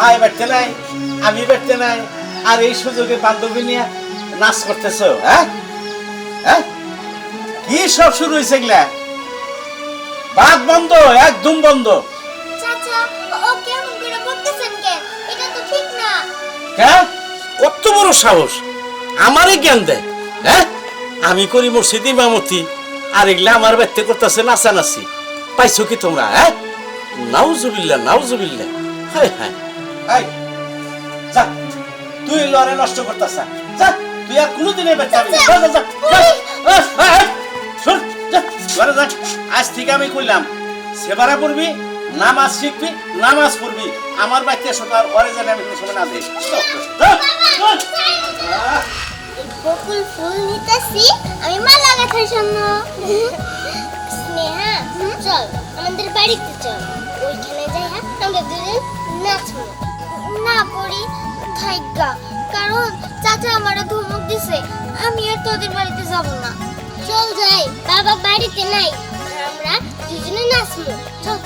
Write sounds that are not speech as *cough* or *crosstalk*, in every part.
মায় বেড়তে নাই আমি বেড়তে নাই আর এই সুযোগে বান্ধবী নিয়ে নাচ করতেছো হ্যাঁ? হ্যাঁ? কি সব শুরু হয়েছে এগুলা? বাদ বন্ধ একদম বন্ধ। হ্যাঁ? কত বড় সাহস। আমারই জ্ঞান দেয় হ্যাঁ? আমি করি মসজিদ ইমামতি আর এগুলা আমার ব্যক্তি করতেছে নাচানাচি। পাইছো কি তোমরা হ্যাঁ? নাউজুবিল্লা নাউজুবিল্লা হ্যাঁ হায়। হায় যা তুই লড়ে নষ্ট করতেছ যা তুই আর কোনোদিনই বেঁচে যাবি না। যা, যা, যা, ঘরে যা। আজ থেকে আমি কইলাম সেবারা পড়বি নামাজ শিখবি নামাজ পড়বি। আমার বাড়িতে সবার ঘরে যাবে আমি কোনো সময় না দিই। বকুল ফুল নিতেছি আমি মালা গাঁথার জন্য। স্নেহা চল আমাদের বাড়িতে চল। ওইখানে যাই হ্যাঁ আমরা দুজন নাচবো। থাইগা কারণ চাচা আমারে ধমক দিছে, আমি আর তোদের বাড়িতে যাব না। চল যাই, বাবা বাড়িতে নাই আমরা দুজনে নাচবো। চল।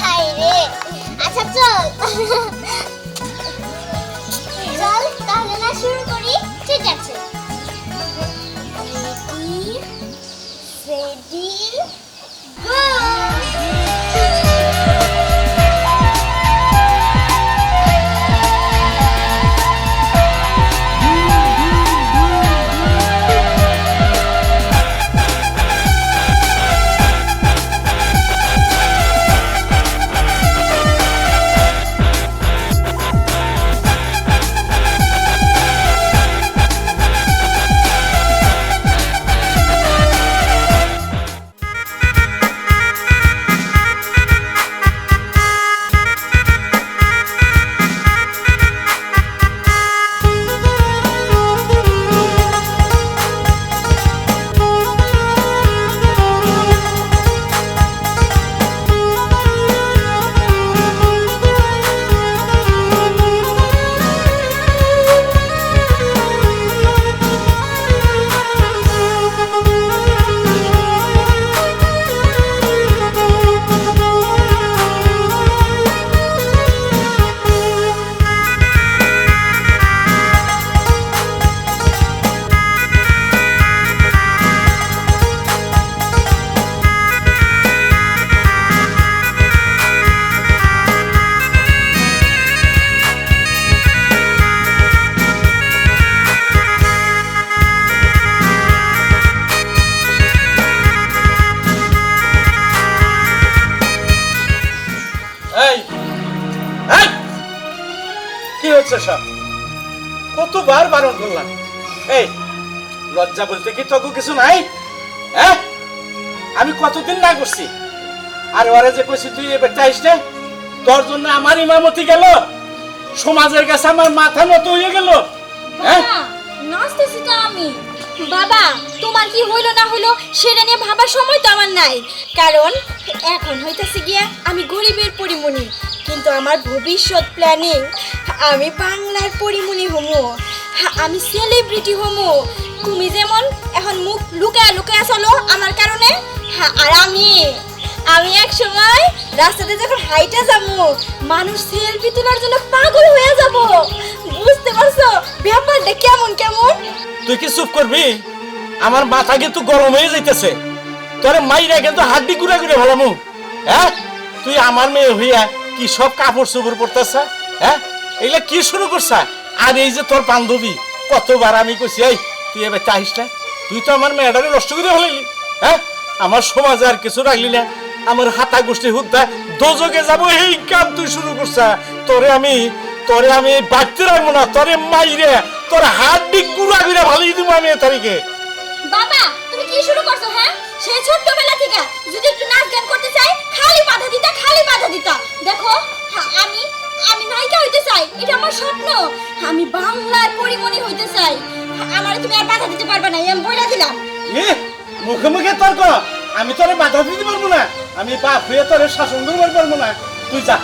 হাই রে। আচ্ছা চল। চল, তাহলে না শুরু করি। ঠিক আছে। রেডি গো সব কতবার বারণ করলাম। এই লজ্জা বলতে কি তোকে কিছু নাই? হ্যাঁ? আমি কতদিন না করছি? আর ওরে যে কইছি তুই এবার চাইস না? তোর জন্য আমার ইমামতি গেল। সমাজের কাছে আমার মাথা নত হয়ে গেল। হ্যাঁ? নাচতেছি তো আমি। বাবা তোমার কি হইল না হইল সেটা নিয়ে ভাবার সময় তো আমার নাই। কারণ এখন হইতেছে গিয়া আমি গরিবের পরিমণি। কিন্তু আমার ভবিষ্যৎ প্ল্যানিং আমি বাংলার পরিমণি হমু। আমি সেলিব্রিটি হমু। তুমি যেমন এখন মুখ লুকায় লুকায় চলো আমার কারণে। হ্যাঁ, আর আমি আমি এক সময় রাস্তাতে যখন হাইটে যাব মানুষ সেলফি তোলার জন্য পাগল হয়ে যাব। বুঝতে পারছ? ব্যাপারটা কেমন কেমন? তুই কি চুপ করবি? আমার মাথা কিন্তু গরম হয়ে যাইতেছে। তোরে মাইরা কিন্তু হাড্ডি গুড়া গুড়ে ভালামু হ্যাঁ? তুই আমার মেয়ে হইয়া কি সব কাপড় চোপড় পরতেছ? হ্যাঁ? এগুলা কি শুরু করছ? আর এই যে তোর বান্ধবী, কতবার আমি কইছি, এই, তুই এবার চাহিস না? তুই তো আমার মেয়েটারে নষ্ট করে হলাইলি হ্যাঁ? আমার সমাজে আর কিছু রাখলি না। আমার হাতা গোষ্ঠী হুদ্দা দোজকে যাব, এই কাম তুই শুরু করছ। তোরে আমি তোরে আমি বাড়তে রাখব না, তোরে মাইরে, তোর হাত দিক গুড়া গুড়া ভালোই দিব আমি এ তারিখে। বাবা তুমি কি শুরু করছ হ্যাঁ? সেই ছোট্টবেলা থেকে যদি একটু নাচ গান করতে চাই খালি বাধা দিতা খালি বাধা দিতা। দেখো হ্যাঁ, আমি আমি নায়িকা হইতে চাই এটা আমার স্বপ্ন। আমি বাংলার পরিমণি হইতে চাই। আমার তুমি আর বাধা দিতে পারবে না আমি বলে দিলাম। এ মুখে মুখে তর্ক আমি তোরে বাধা দিতে পারব না আমি বাপ হয়ে তোরে শাসন করতে পারব না। তুই যা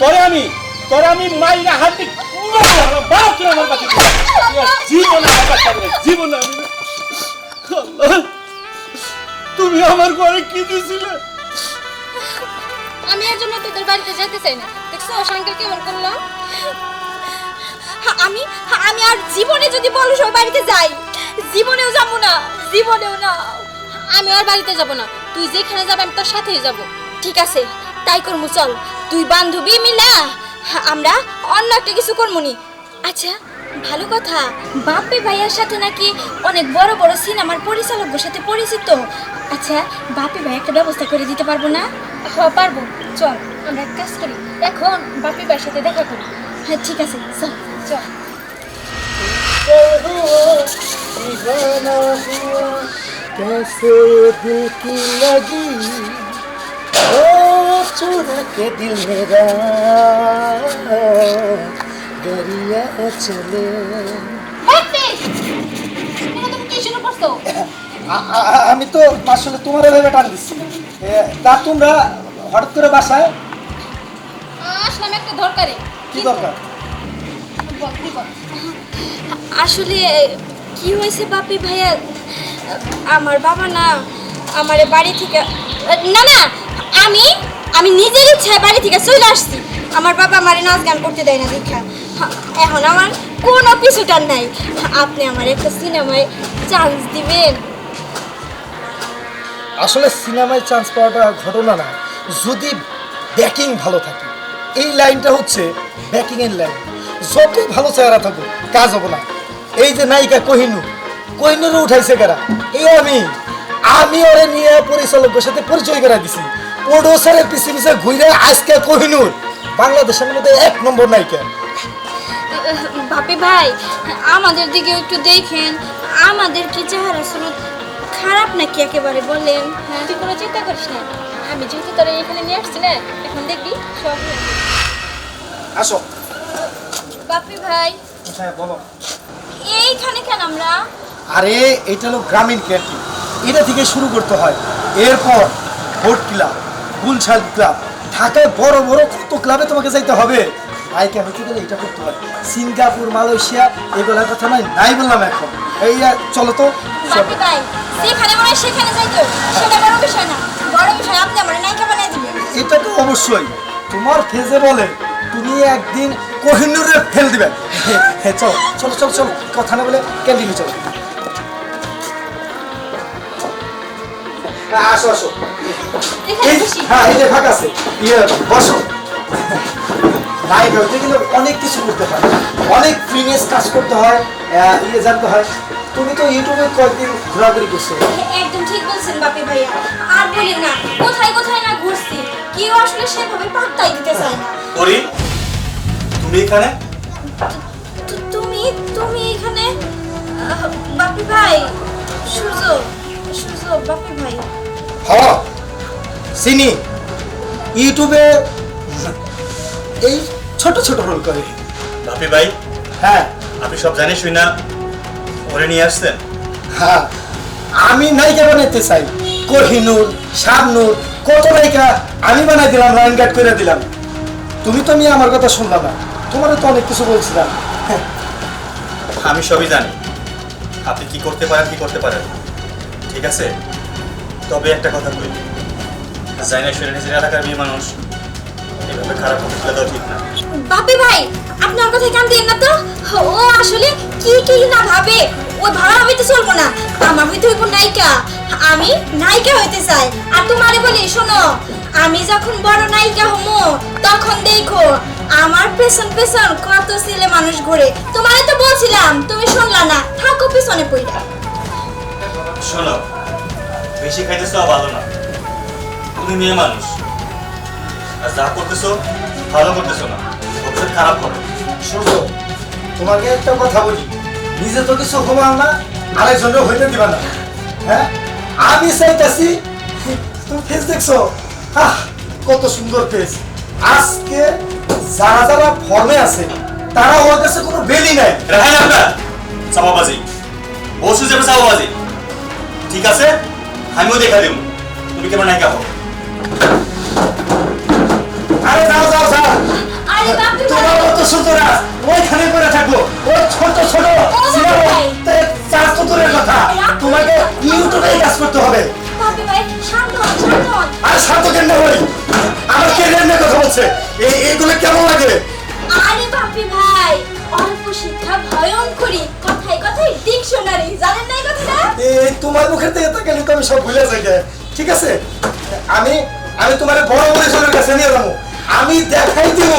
তোরে আমি তোরে আমি মাইরা হাত জীবনে জীবনে আমি তুমি আমার ঘরে কি দিছিলে? আমি এর জন্য তোদের বাড়িতে যেতে চাই না। দেখছ আঙ্কেল কেমন করল? আমি আমি আর জীবনে যদি বলো সব বাড়িতে যাই, জীবনেও যাব না, জীবনেও না। আমি আর বাড়িতে যাব না। তুই যেখানে যাবে, আমি তোর সাথেই যাব। ঠিক আছে, তাই করমু চল। তুই বান্ধবী মিলা আমরা অন্য একটা কিছু করমুনি আচ্ছা ভালো কথা বাপ্পি ভাইয়ার সাথে নাকি অনেক বড় বড় সিনেমার পরিচালকদের সাথে পরিচিত আচ্ছা বাপ্পি ভাই একটা ব্যবস্থা করে দিতে পারবো না হ্যাঁ পারবো চল আমরা এক কাজ করি এখন বাপ্পি ভাইয়ের সাথে দেখা করি হ্যাঁ ঠিক আছে চল চল दीवाना हुआ कैसे दिल की लगी ओ चुरा के दिल मेरा চলে আমি তো আসলে তোমার ভেবে টান দিচ্ছি। তা তোমরা হঠাৎ করে বাসায়? আসলাম একটা দরকারে। কি দরকার? আসলে কি হয়েছে বাপি ভাইয়া? আমার বাবা না আমার বাড়ি থেকে না না আমি আমি নিজের ইচ্ছায় বাড়ি থেকে চলে আসছি। আমার বাবা আমার নাচ গান করতে দেয় না দীক্ষা এখন আমার কোনো পিছুটার নাই। আপনি আমার একটা সিনেমায় চান্স দিবেন। আসলে সিনেমায় চান্স পাওয়াটা ঘটনা না, যদি ব্যাকিং ভালো থাকে। এই লাইনটা হচ্ছে ব্যাকিং এর লাইন যতই ভালো চেহারা থাকুক, কাজ হবে না। এই যে নায়িকা কোহিনুর, কোহিনুরও উঠাইছে কারা? এই আমি। আমি ওরে নিয়ে পরিচালকের সাথে পরিচয় করা দিছি। প্রডিউসারের পিছে পিছে ঘুরে আজকে কোহিনুর। বাংলাদেশের মধ্যে এক নম্বর নায়িকা। বাপি ভাই আমাদের দিকে একটু দেখেন। আমাদের কি চেহারা সুরত খারাপ নাকি একেবারে বললেন তুই কোনো চিন্তা করিস না। আমি যেহেতু তোরা এখানে নিয়ে আসছি না এখন দেখবি সব আসো। বাপি ভাই হ্যাঁ বলো। এইখানে কেন আমরা? আরে এটা হলো গ্রামীণ ক্যান্টিন। এটা থেকে শুরু করতে হয়। এরপর ভোট ক্লাব গুলশাল ক্লাব ঢাকায় বড় বড় কত ক্লাবে তোমাকে যাইতে হবে? নায়িকা হইতে গেলে এটা করতে হয়। সিঙ্গাপুর মালয়েশিয়া এগুলোর কথা নয় নাই বললাম এখন। এই চলো তো চলো। বাপি ভাই যেখানে মনে সেখানে যাইতো সেটা বড় বিষয় না বড় বিষয় আপনি আমার নায়িকা বানিয়ে দিবেন। এটা তো অবশ্যই। তোমার ফেজে বলে তুমি একদিন কোহিনুরে ফেল দিবে। হ্যাঁ চলো চলো চলো চলো কথা না বলে ক্যান্টিনে চলো। হ্যাঁ, আসো আসো। এই হ্যাঁ এই যে ফাঁকা আছে ইয়ে বসো। লাইভ হতে গেলে অনেক কিছু করতে হয়। অনেক ফ্রিনেস কাজ করতে হয় ইয়ে জানতে হয়। তুমি তো ইউটিউবে কয়েকদিন ঘোরাঘুরি করছ। একদম ঠিক বলছেন বাপি ভাইয়া। আর বলেন না কোথায় কোথায় না ঘুরছি কেউ আসলে সেভাবে পাত্তাই দিতে চায় না। করি। তুমি এখানে? তুমি তুমি এখানে? বাপি ভাই সূর্য সূর্য বাপি ভাই। হ চিনি। ইউটিউবে এই ছোট ছোট রোল করে। বাপি ভাই হ্যাঁ। আপনি সব জানি শুই না? ওরে নিয়ে আসছেন? হ্যাঁ। আমি নায়িকা বানাইতে চাই। কোহিনুর শাবনুর কত নায়িকা আমি বানাই দিলাম লাইন গার্ড করে দিলাম। তুমি তো আমি আমার কথা শুনলাম না। তোমারও তো অনেক কিছু বলছিলাম। হ্যাঁ, আমি সবই জানি। আপনি কি করতে পারেন কি করতে পারেন ঠিক আছে? তবে একটা কথা বলি। জানি না শুনে নিজের এলাকার মেয়ে মানুষ। এভাবে খারাপ দেওয়া ঠিক না। বাপি ভাই, আপনার কথায় কান দিন না তো। ও আসলে কি কি না ভাবে ও ভাড়া হইতে চলবো না। আমার হইতে হইব নায়িকা। আমি নায়িকা হইতে চাই। আর তোমারে বলি, শোনো, আমি যখন বড় নায়িকা হমো, তখন দেখো, আমার পেছন পেছন কত ছেলে মানুষ ঘুরে। তোমারে তো বলছিলাম, তুমি শুনলা না। থাকো পিছনে পইরা শোনো, বেশি খাইতেছো ভালো না। তুমি মেয়ে মানুষ। আর যা করতেছো, ভালো করতেছো না। ভবিষ্যৎ খারাপ করো শুনছো তোমাকে একটা কথা বলি। নিজে তো কিছু হবাল না আরেকজনের হইতে দিবা না। হ্যাঁ? আমি চাইতেছি তুমি ফেস দেখছ? আহ, কত সুন্দর ফেস আজকে যারা যারা ফর্মে আছে তারা ওর কাছে কোনো বেলি নাই। রাহেন আপনার চাপাবাজি বসু যাবে চাপাবাজি ঠিক আছে? আমিও দেখা দেব। তুমি কেমন নায়িকা হো সুতরা ওইখানে করে থাকব ওই ছোট ছোট সিনেমা চার তো দূরের কথা। তোমাকে ইউটিউবে কাজ করতে হবে। আর শান্ত কেন হই আমার কেরিয়ার নিয়ে কথা বলছে? এই এইগুলো কেমন লাগে? আরে বাপি ভাই অল্প শিক্ষা ভয়ঙ্করী। কথায় কথায় ডিকশনারি জানেন না এই কথাটা? এই তোমার মুখের থেকে তাকালে তো আমি সব ভুলে যাই ঠিক আছে? আমি আমি তোমার বড় পরিসরের কাছে নিয়ে যাব। আমি দেখাই দিব।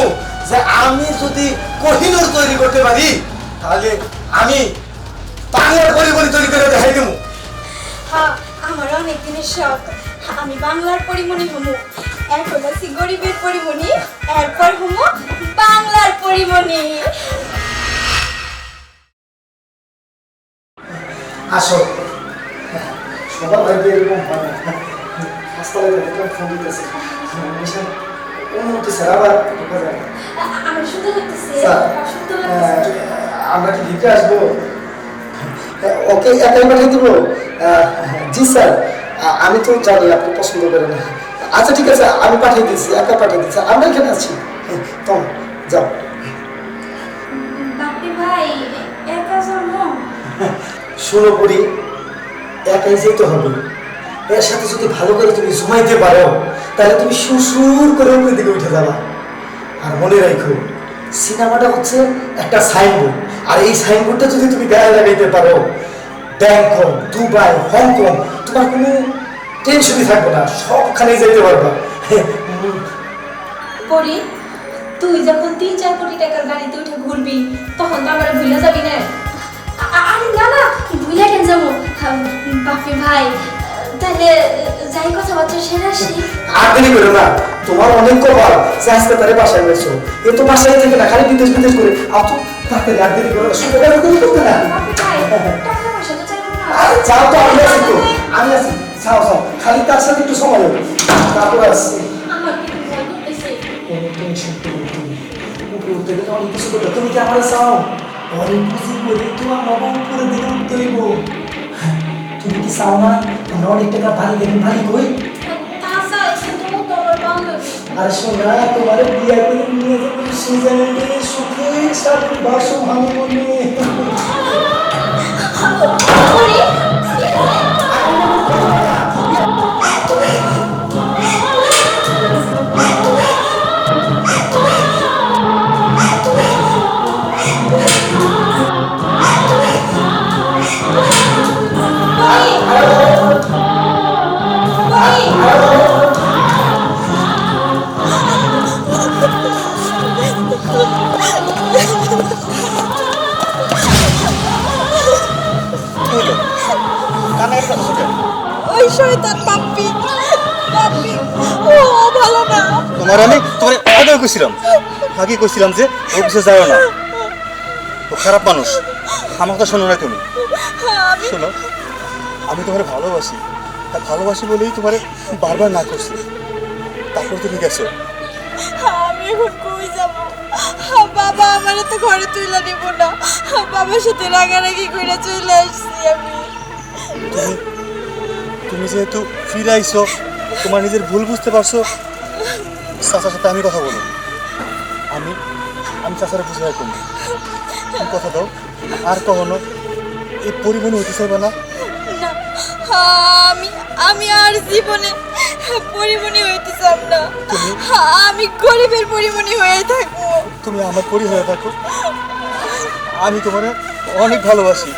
যে আমি যদি কোহিনুর তৈরি করতে পারি তাহলে আমি বাংলার পরিমণি তৈরি করে দেখাই দেবো। হ্যাঁ আমার অনেক দিনের শখ। আমি বাংলার পরিমণি হমু এখন আছি গরিবের পরিমণি এরপর হমু বাংলার পরিমণি। আসো। সবার ভাগ্যে এরকম হয় না। হাসপাতালে দেখলাম ফোন দিতেছে। আবার ঢোকা যায় না। আমার কি দিতে আসব? ওকে একাই পাঠিয়ে দেবো। জি স্যার আমি তো জানি আপনি পছন্দ করেন না। আচ্ছা ঠিক আছে আমি পাঠিয়ে দিচ্ছি একা পাঠিয়ে দিচ্ছি। আমরা এখানে আছি। তম যাও। শুনো পড়ি একাই যেতে হবে। এর সাথে যদি ভালো করে তুমি জমাইতে পারো, তাহলে তুমি সুসুর করে উপরের দিকে উঠে যাবা। আর মনে রাখো, সিনেমাটা হচ্ছে একটা সাইনবোর্ড। আর এই সাইনবোর্ডটা যদি তুমি গায়ে লাগাইতে পারো, ব্যাংকক, দুবাই, হংকং, তোমার কোনো টেনশনই থাকবে না, সবখানেই যেতে পারবা। *laughs* পরি, তুই যখন তিন চার কোটি টাকার গাড়িতে উঠে ঘুরবি, তখন তো আমার ভুলে যাবি না। আরে না না, ভুলে কেন যাব? বাপে ভাই তাহলে যাই কথাবার্তা সেরে আসি। আর দেরি করো না। তোমার অনেক কপাল যে আজকে তারে বাসায় গেছো এ তো বাসায় থেকে না খালি বিদেশ বিদেশ করে আর তো তাড়াতাড়ি আর দেরি করো না গেলে করতে না। আরে যাও তো আমি আছি তো। আমি আছি। যাও যাও। খালি তার সাথে একটু সময় হবে তারপর আসছি। কোনো টেনশন করো তুমি। উপরে উঠতে গেলে অনেক কিছু করবে তুমি কি আমার চাও? অনেক কিছু করে তোমার বাবা উপরে দিকে উঠতে তুমি কি চাও না? আমরা অনেক টাকা বাড়ি দেবেন বাড়ি কই? আর শোনা তোমার বিয়া করে নিয়ে যাব সুইজারল্যান্ডে সুখে সাথে বাসো ভাঙবো মনে শয়তান বাপ্পি বাপ্পি ও ভালো না। তোমার আমি তোমার আগেও কইছিলাম। আগে কইছিলাম যে ও পিছে যাও না। ও খারাপ মানুষ। আমার কথা শোনো না তুমি। শোনো আমি তোমার ভালোবাসি। তা ভালোবাসি বলেই তোমার বারবার না করছি। তারপর তুমি গেছো। আমি এখন কই যাব? বাবা আমার তো ঘরে তুইলা নিব না। বাবার সাথে রাগারাগি করে চলে আসছি আমি। তুমি যেহেতু ফিরে আইছো তোমার নিজের ভুল বুঝতে পারছ চাচার সাথে আমি কথা বলো আমি আমি চাচারে বুঝে রাখুন তুমি কথা দাও আর কখনো এই পরিবহন হইতে চাইবে না। না আমি আমি আর জীবনে পরিমণি হইতে চাম না। আমি গরিবের পরিমণি হয়ে থাকব। তুমি আমার পরি হয়ে থাকো। আমি তোমার অনেক ভালোবাসি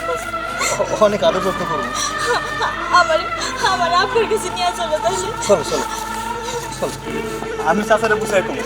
অনেক আদর যত্ন করব। আমার আমার আপনার কাছে নিয়ে চলো তাহলে চলো চলো চলো আমি চাচারে বুঝাই তুমি